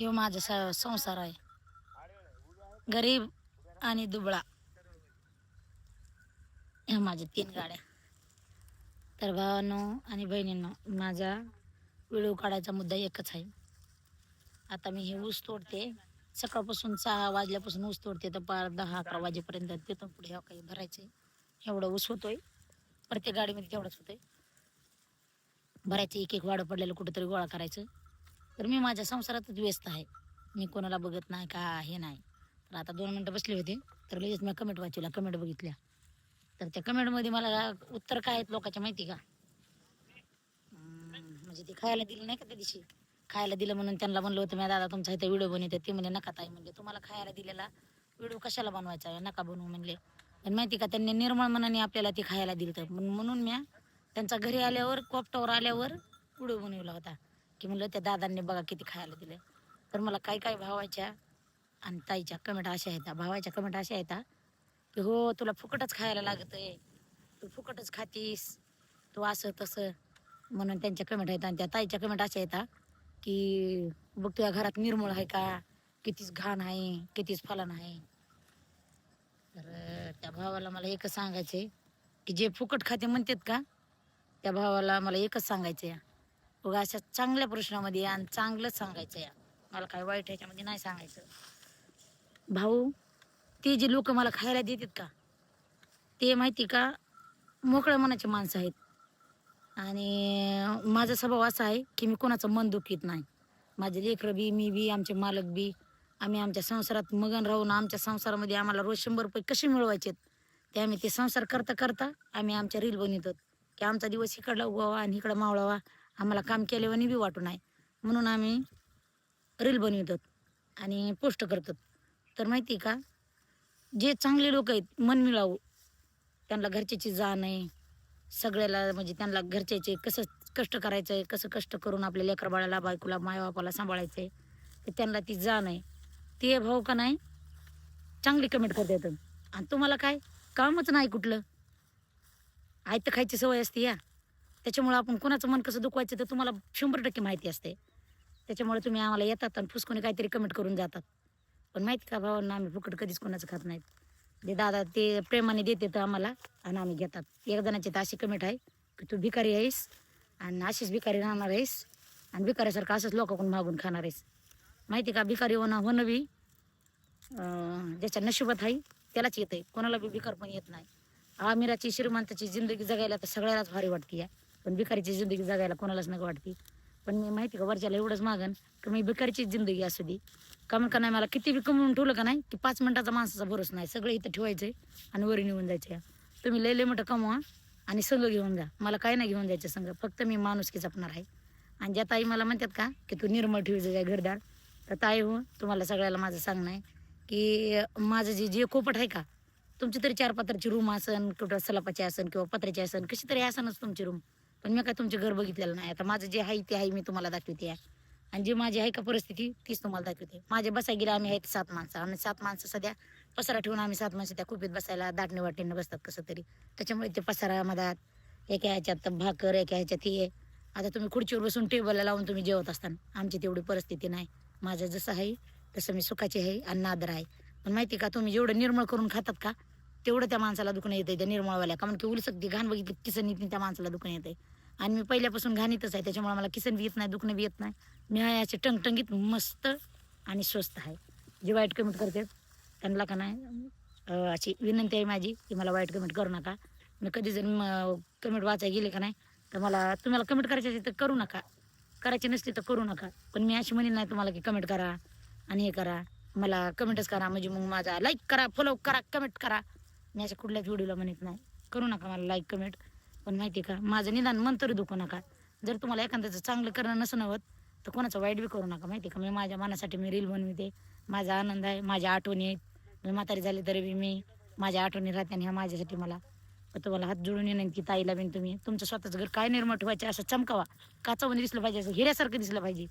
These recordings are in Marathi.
हे माझा स- संसार आहे. गरीब आणि दुबळा. ह्या माझ्या तीन गाड्या. तर भावांनो आणि बहिणींनो माझा व्हिडिओ काढायचा मुद्दा एकच आहे. आता मी हे ऊस तोडते. सकाळपासून सहा वाजल्यापासून ऊस तोडते. तर पार दहा अकरा वाजेपर्यंत तिथून पुढे ह्या काही भरायचे एवढं ऊस होतोय. प्रत्येक गाडीमध्ये तेवढंच होतंय. भरायचं एक एक वाडं पडलेलं कुठंतरी गोळा करायचं. तर मी माझ्या संसारातच व्यस्त आहे. मी कोणाला बघत नाही का हे नाही. तर आता दोन मिनटं बसले होते तर लगेच मी कमेंट वाचवला कमेंट बघितल्या. तर त्या कमेंटमध्ये मला उत्तर काय आहेत लोकांच्या माहिती का? म्हणजे ते खायला दिलं नाही का त्या दिवशी? खायला दिलं म्हणून त्यांना म्हणलं होतं मी दादा तुमचा इथे व्हिडिओ बनवते. ते म्हणे नका ताई म्हणले तुम्हाला खायला दिलेला व्हिडिओ कशाला बनवायचा आहे? नका बनवू म्हणले. आणि माहिती का त्यांनी निर्मळ मनाने आपल्याला ते खायला दिलं तर म्हणून मी त्यांच्या घरी आल्यावर कोपटावर आल्यावर व्हिडिओ बनवला होता. की म्हणलं त्या दादांनी बघा किती खायला दिलं तर मला काय काय भावाच्या आणि ताईच्या कमेंट अशा येतात भावाच्या कमेंट अशा येतात की हो तुला फुकटच खायला लागत आहे तू फुकटच खातीस. तू असं तसं. म्हणून त्यांच्या कमेंट आहेत आणि त्या ताईच्या कमेंट अशा येतात की बघ तुझ्या घरात निर्मळ आहे का? कितीच घाण आहे कितीच फलन आहे. तर त्या भावाला मला एकच सांगायचं आहे की जे फुकट खाते म्हणतात का त्या भावाला मला एकच सांगायचं उगा अशा चांगल्या प्रश्नामध्ये आणि चांगलंच सांगायचं या. मला काय वाईट ह्याच्यामध्ये नाही सांगायचं. भाऊ ते जे लोक मला खायला देतात का? ते माहिती का? मोकळ्या मनाचे माणसं आहेत. आणि माझा स्वभाव असा आहे की मी कोणाचं मन दुखीत नाही. माझे लेकरं बी मी बी आमचे मालक बी आम्ही आमच्या संसारात मगन राहून आमच्या संसारामध्ये आम्हाला रोज शंभर रुपये कसे मिळवायचेत? ते आम्ही ते संसार करता करता आम्ही आमच्या रील बनवतात की आमचा दिवस इकडला उगवावा आणि इकडं मावळावा. आम्हाला काम केल्यावानी बी वाटू नाही. म्हणून आम्ही रील बनवतात आणि पोस्ट करतात. तर माहिती आहे का जे चांगले लोक आहेत मन मिळावू. त्यांना घरच्याची जाण आहे. सगळ्याला म्हणजे त्यांना घरच्याचे कसं कष्ट करायचं आहे कसं कष्ट करून आपल्या लेकर बाळाला बायकोला मायबापाला सांभाळायचं आहे तर त्यांना ती जाण आहे. ते भाऊ का नाही चांगली कमेंट करतात. आणि तुम्हाला काय कामच नाही कुठलं. आयत खायची सवय असते या. त्याच्यामुळं आपण कोणाचं मन कसं दुखवायचं तर तुम्हाला शंभर टक्के माहिती असते. त्याच्यामुळे तुम्ही आम्हाला येतात आणि फुसकोने काहीतरी कमेंट करून जातात. पण माहिती का भावांना आम्ही फुकट कधीच कोणाचं खात नाहीत. ते दादा ते प्रेमाने देते तर आम्हाला आणि आम्ही घेतात. एक जणाची तर अशी कमेंट आहे की तू भिकारी आहेस आणि अशीच भिकारी राहणार आहेस आणि भिकाऱ्यासारखं असंच लोकांकडून मागून खाणार आहेस. माहिती का? भिकारी होणं होणं बी ज्याच्या नशिबात आहे त्यालाच येत आहे कोणाला बी भिकार पण येत नाही. आमिराची श्रीमंताची जिंदगी जगायला तर सगळ्यालाच भारी वाटते या. पण भिकारीची जिंदगी जगायला कोणालाच नको वाटते. पण मी माहिती का वरच्याला एवढंच मागन की मी भिकारीची जिंदगी असू दे. कमन का नाही मला किती बी कमवून ठेवलं का नाही की पाच मिनटाचा माणसाचा भरोस नाही. सगळं इथं ठेवायचंय आणि वरी निघून जायचं. आहे तुम्ही लय लय मोठं कमवा आणि संघ घेऊन जा. मला काय नाही घेऊन जायचं संघ फक्त मी माणुसकी जपणार आहे. आणि ज्या ताई मला म्हणतात का की तू निर्मळ ठेवायचं जाय घरदार. तर ताई हो तुम्हाला सगळ्याला माझं सांगणं आहे की माझं जे जे कोपट आहे का तुमची तरी चार पत्राची रूम असन कुठं सलापाची असन किंवा पत्र्याची असन कशी तरी असनच तुमची रूम पण मी काय तुमचे घर बघितलेलं नाही. आता माझं जे आहे ते आहे मी तुम्हाला दाखवते. आहे आणि जी माझी आहे का परिस्थिती तीच तुम्हाला दाखवते. माझे बसाय गेले आम्ही आहेत सात माणसं. आम्ही सात माणसं सध्या पसारा ठेवून आम्ही सात माणसं त्या कुपीत बसायला दाटणे वाटेनं बसतात कसं तरी. त्याच्यामुळे ते पसारा मधात एका ह्याच्यात भाकर एका ह्याच्यात हे. आता तुम्ही खुर्चीवर बसून टेबलला लावून तुम्ही जेवत असताना. आमची तेवढी परिस्थिती नाही. माझं जसं आहे तसं मी सुखाची आहे आणि नादर आहे. पण माहिती का तुम्ही जेवढं निर्मळ करून खातात का तेवढं त्या माणसाला दुखणं येतं त्या निर्मळवाल्या. कारण की उलसक ती घाण बघितली किसन येते त्या माणसाला दुखणं येते आणि मी पहिल्यापासून घाणीतच आहे त्याच्यामुळे मला किसन बी येत नाही दुखणं बी येत नाही. मी आहे असे टंगटंगीत मस्त आणि स्वस्त आहे. जे वाईट कमेंट करतात त्यांना का नाही अशी विनंती आहे माझी की मला वाईट कमेंट करू नका. मी कधी जर कमेंट वाचायला गेले का नाही तर मला तुम्हाला कमेंट करायची असेल तर करू नका. करायची नसली तर करू नका. पण मी अशी म्हणेन नाही तुम्हाला की कमेंट करा आणि हे करा. मला कमेंटच करा म्हणजे मग माझा लाईक करा फॉलो करा कमेंट करा. मी अशा कुठल्याच व्हिडिओला म्हणत नाही. करू नका मला लाईक कमेंट पण माहिती आहे का माझं निदान मन तरी दुखू नका. जर तुम्हाला एखाद्याचं चांगलं करणं नसणं हवं तर कोणाचं वाईट बी करू नका. माहिती आहे का मी माझ्या मनासाठी मी रील बनवते माझा आनंद आहे माझ्या आठवणी आहेत. मी म्हातारी झाली तरी बी मी माझ्या आठवणी राहते आणि ह्या माझ्यासाठी मला. तुम्हाला हात जोडून येणार की ताईला बिन तुम्ही तुमचं स्वतःचं घर काय निर्माण ठेवायचं असं चमकावा. काचावून दिसलं पाहिजे असं हिऱ्यासारखं दिसलं पाहिजे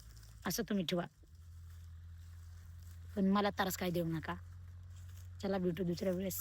असं तुम्ही ठेवा. पण मला त्रास काय देऊ नका. चला भेटू दुसऱ्या वेळेस.